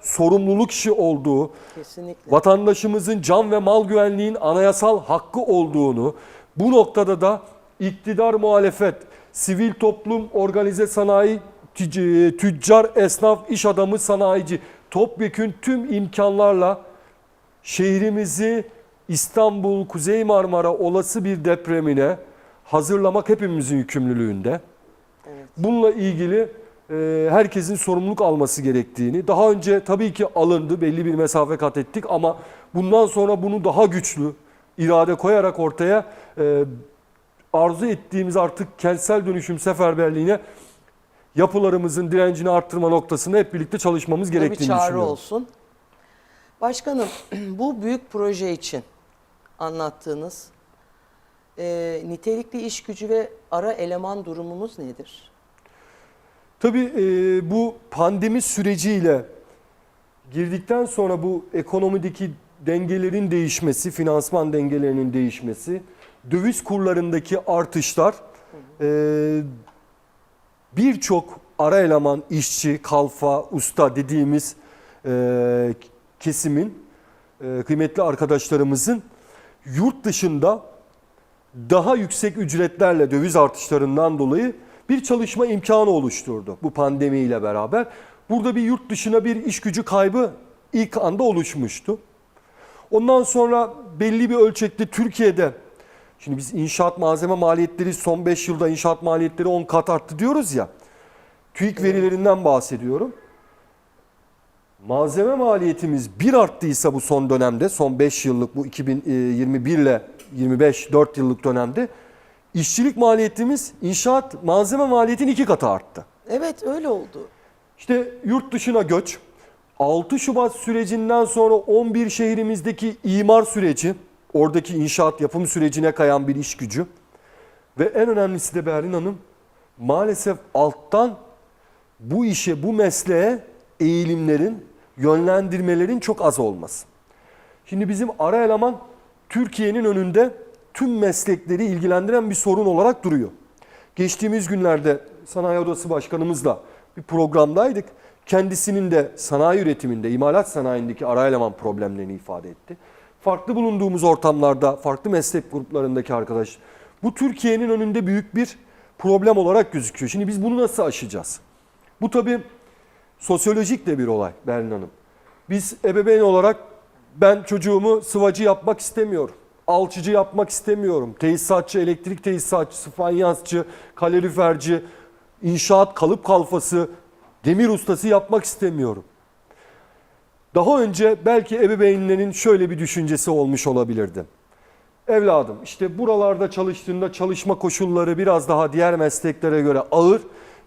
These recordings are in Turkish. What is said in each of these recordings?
sorumluluk işi olduğu, Kesinlikle. vatandaşımızın can ve mal güvenliğin anayasal hakkı olduğunu, bu noktada da iktidar muhalefet, sivil toplum, organize sanayi, tüc- tüccar, esnaf, iş adamı, sanayici topyekün tüm imkanlarla şehrimizi İstanbul, Kuzey Marmara olası bir depremine hazırlamak hepimizin yükümlülüğünde. Evet. Bununla ilgili e, herkesin sorumluluk alması gerektiğini, daha önce tabii ki alındı, belli bir mesafe kat ettik ama bundan sonra bunu daha güçlü irade koyarak ortaya e, arzu ettiğimiz artık kentsel dönüşüm seferberliğine yapılarımızın direncini arttırma noktasında hep birlikte çalışmamız Bu da bir gerektiğini çağrı düşünüyorum. olsun. Başkanım bu büyük proje için anlattığınız e, nitelikli iş gücü ve ara eleman durumumuz nedir? Tabii e, bu pandemi süreciyle girdikten sonra bu ekonomideki dengelerin değişmesi, finansman dengelerinin değişmesi, döviz kurlarındaki artışlar e, birçok ara eleman, işçi, kalfa, usta dediğimiz e, kesimin, e, kıymetli arkadaşlarımızın yurt dışında daha yüksek ücretlerle döviz artışlarından dolayı bir çalışma imkanı oluşturdu bu pandemiyle beraber. Burada bir yurt dışına bir iş gücü kaybı ilk anda oluşmuştu. Ondan sonra belli bir ölçekte Türkiye'de şimdi biz inşaat malzeme maliyetleri son 5 yılda inşaat maliyetleri 10 kat arttı diyoruz ya. TÜİK verilerinden bahsediyorum. Malzeme maliyetimiz bir arttıysa bu son dönemde, son 5 yıllık bu 2021 ile 25 4 yıllık dönemde işçilik maliyetimiz inşaat malzeme maliyetinin iki katı arttı. Evet öyle oldu. İşte yurt dışına göç, 6 Şubat sürecinden sonra 11 şehrimizdeki imar süreci, oradaki inşaat yapım sürecine kayan bir iş gücü ve en önemlisi de Berlin Hanım maalesef alttan bu işe, bu mesleğe eğilimlerin, yönlendirmelerin çok az olması. Şimdi bizim ara eleman Türkiye'nin önünde tüm meslekleri ilgilendiren bir sorun olarak duruyor. Geçtiğimiz günlerde Sanayi Odası Başkanımızla bir programdaydık. Kendisinin de sanayi üretiminde, imalat sanayindeki ara eleman problemlerini ifade etti. Farklı bulunduğumuz ortamlarda, farklı meslek gruplarındaki arkadaş, bu Türkiye'nin önünde büyük bir problem olarak gözüküyor. Şimdi biz bunu nasıl aşacağız? Bu tabii sosyolojik de bir olay Berlin Hanım. Biz ebeveyn olarak ben çocuğumu sıvacı yapmak istemiyorum. Alçıcı yapmak istemiyorum. Tesisatçı, elektrik tesisatçısı, fayansçı, kaloriferci, inşaat kalıp kalfası, demir ustası yapmak istemiyorum. Daha önce belki ebeveynlerin şöyle bir düşüncesi olmuş olabilirdi. Evladım işte buralarda çalıştığında çalışma koşulları biraz daha diğer mesleklere göre ağır.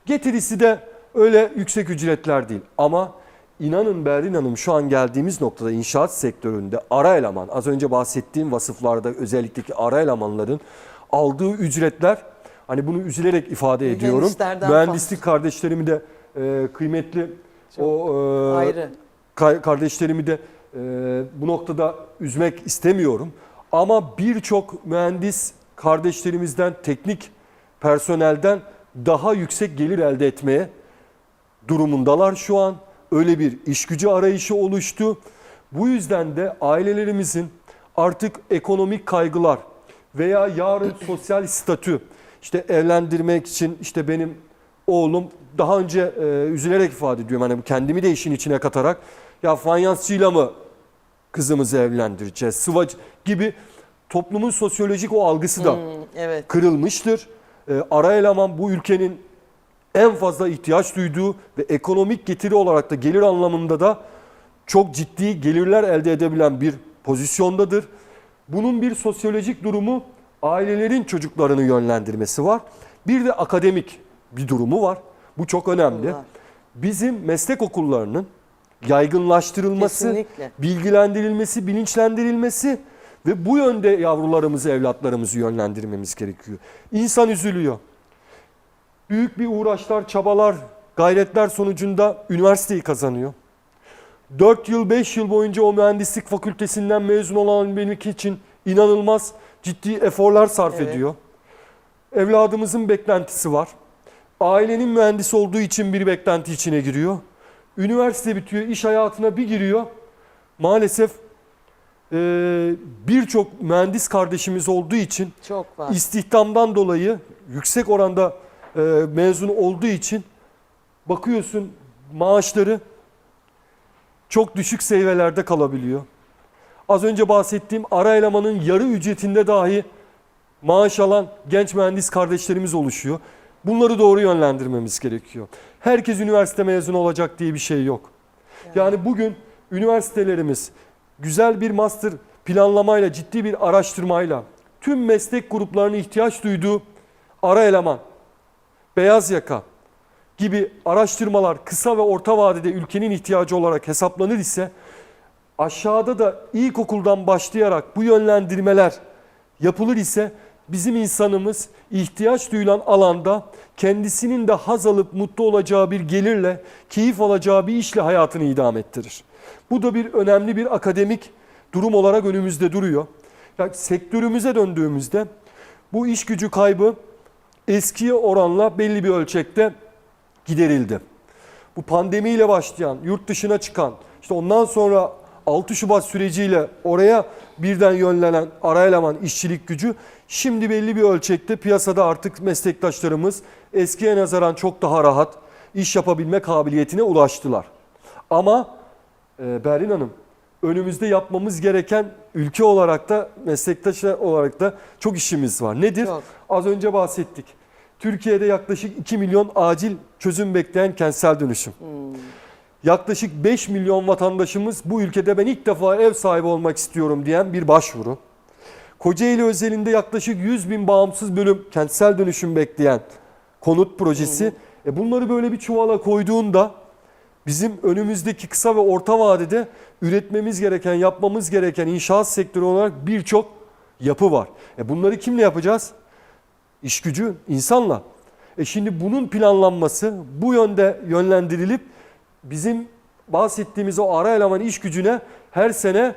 Getirisi de öyle yüksek ücretler değil. Ama inanın Berrin Hanım şu an geldiğimiz noktada inşaat sektöründe ara eleman, az önce bahsettiğim vasıflarda özellikle ara elemanların aldığı ücretler, hani bunu üzülerek ifade ediyorum. Mühendislik kardeşlerimi de e, kıymetli Çok o e, Ayrı. Ka- kardeşlerimi de e, bu noktada üzmek istemiyorum. Ama birçok mühendis kardeşlerimizden, teknik personelden daha yüksek gelir elde etmeye durumundalar şu an. Öyle bir iş gücü arayışı oluştu. Bu yüzden de ailelerimizin artık ekonomik kaygılar veya yarın sosyal statü, işte evlendirmek için işte benim oğlum daha önce e, üzülerek ifade ediyorum hani kendimi de işin içine katarak ya fayansçıyla mı kızımızı evlendireceğiz sıvacı gibi toplumun sosyolojik o algısı da Hmm, evet. kırılmıştır. E, ara eleman bu ülkenin en fazla ihtiyaç duyduğu ve ekonomik getiri olarak da gelir anlamında da çok ciddi gelirler elde edebilen bir pozisyondadır. Bunun bir sosyolojik durumu ailelerin çocuklarını yönlendirmesi var. Bir de akademik bir durumu var. Bu çok önemli. Bizim meslek okullarının yaygınlaştırılması, Kesinlikle. bilgilendirilmesi, bilinçlendirilmesi ve bu yönde yavrularımızı, evlatlarımızı yönlendirmemiz gerekiyor. İnsan üzülüyor. Büyük bir uğraşlar, çabalar, gayretler sonucunda üniversiteyi kazanıyor. 4 yıl, 5 yıl boyunca o mühendislik fakültesinden mezun olan benimki için inanılmaz ciddi eforlar sarf Evet. ediyor. Evladımızın beklentisi var. Ailenin mühendis olduğu için bir beklenti içine giriyor. Üniversite bitiyor, iş hayatına bir giriyor. Maalesef e, birçok mühendis kardeşimiz olduğu için Çok var. istihdamdan dolayı yüksek oranda e, mezun olduğu için bakıyorsun maaşları çok düşük seviyelerde kalabiliyor. Az önce bahsettiğim ara elemanın yarı ücretinde dahi maaş alan genç mühendis kardeşlerimiz oluşuyor. Bunları doğru yönlendirmemiz gerekiyor. Herkes üniversite mezunu olacak diye bir şey yok. Yani bugün üniversitelerimiz güzel bir master planlamayla, ciddi bir araştırmayla tüm meslek gruplarının ihtiyaç duyduğu ara eleman, beyaz yaka gibi araştırmalar kısa ve orta vadede ülkenin ihtiyacı olarak hesaplanır ise aşağıda da ilkokuldan başlayarak bu yönlendirmeler yapılır ise bizim insanımız ihtiyaç duyulan alanda kendisinin de haz alıp mutlu olacağı bir gelirle, keyif alacağı bir işle hayatını idame ettirir. Bu da bir önemli bir akademik durum olarak önümüzde duruyor. Yani sektörümüze döndüğümüzde bu iş gücü kaybı eskiye oranla belli bir ölçekte giderildi. Bu pandemiyle başlayan, yurt dışına çıkan, işte ondan sonra 6 Şubat süreciyle oraya birden yönlenen ara eleman işçilik gücü şimdi belli bir ölçekte piyasada artık meslektaşlarımız eskiye nazaran çok daha rahat iş yapabilme kabiliyetine ulaştılar. Ama e, Berrin Hanım önümüzde yapmamız gereken ülke olarak da meslektaşlar olarak da çok işimiz var. Nedir? Çok. Az önce bahsettik. Türkiye'de yaklaşık 2 milyon acil çözüm bekleyen kentsel dönüşüm. Yaklaşık 5 milyon vatandaşımız bu ülkede ben ilk defa ev sahibi olmak istiyorum diyen bir başvuru. Kocaeli özelinde yaklaşık 100 bin bağımsız bölüm kentsel dönüşüm bekleyen konut projesi. E bunları böyle bir çuvala koyduğunda bizim önümüzdeki kısa ve orta vadede üretmemiz gereken, yapmamız gereken inşaat sektörü olarak birçok yapı var. E bunları kimle yapacağız? İş gücü insanla. E şimdi bunun planlanması bu yönde yönlendirilip bizim bahsettiğimiz o ara eleman iş gücüne her sene Daha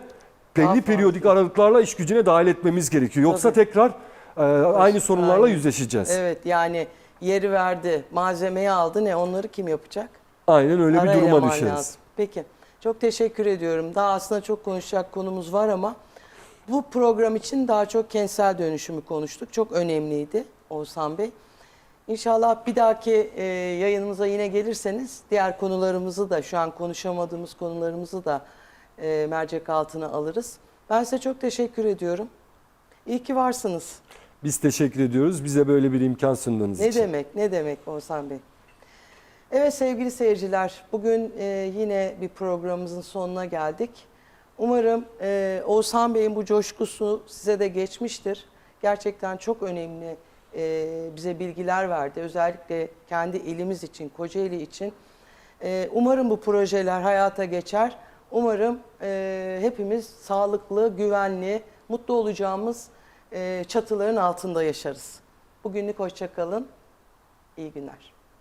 belli fazla. periyodik aralıklarla iş gücüne dahil etmemiz gerekiyor. Yoksa Tabii. tekrar e, aynı sorunlarla Aynen. yüzleşeceğiz. Evet yani yeri verdi, malzemeyi aldı ne onları kim yapacak? Aynen öyle bir duruma eleman düşeriz. lazım. Peki. Çok teşekkür ediyorum. Daha aslında çok konuşacak konumuz var ama bu program için daha çok kentsel dönüşümü konuştuk. Çok önemliydi Oğuzhan Bey. İnşallah bir dahaki e, yayınımıza yine gelirseniz diğer konularımızı da şu an konuşamadığımız konularımızı da e, mercek altına alırız. Ben size çok teşekkür ediyorum. İyi ki varsınız. Biz teşekkür ediyoruz bize böyle bir imkan sunduğunuz Ne için. demek, ne demek Oğuzhan Bey? Evet sevgili seyirciler, bugün e, yine bir programımızın sonuna geldik. Umarım e, Oğuzhan Bey'in bu coşkusu size de geçmiştir. Gerçekten çok önemli e, bize bilgiler verdi. Özellikle kendi ilimiz için, Kocaeli için. E, umarım bu projeler hayata geçer. Umarım e, hepimiz sağlıklı, güvenli, mutlu olacağımız e, çatıların altında yaşarız. Bugünlük hoşçakalın. İyi günler.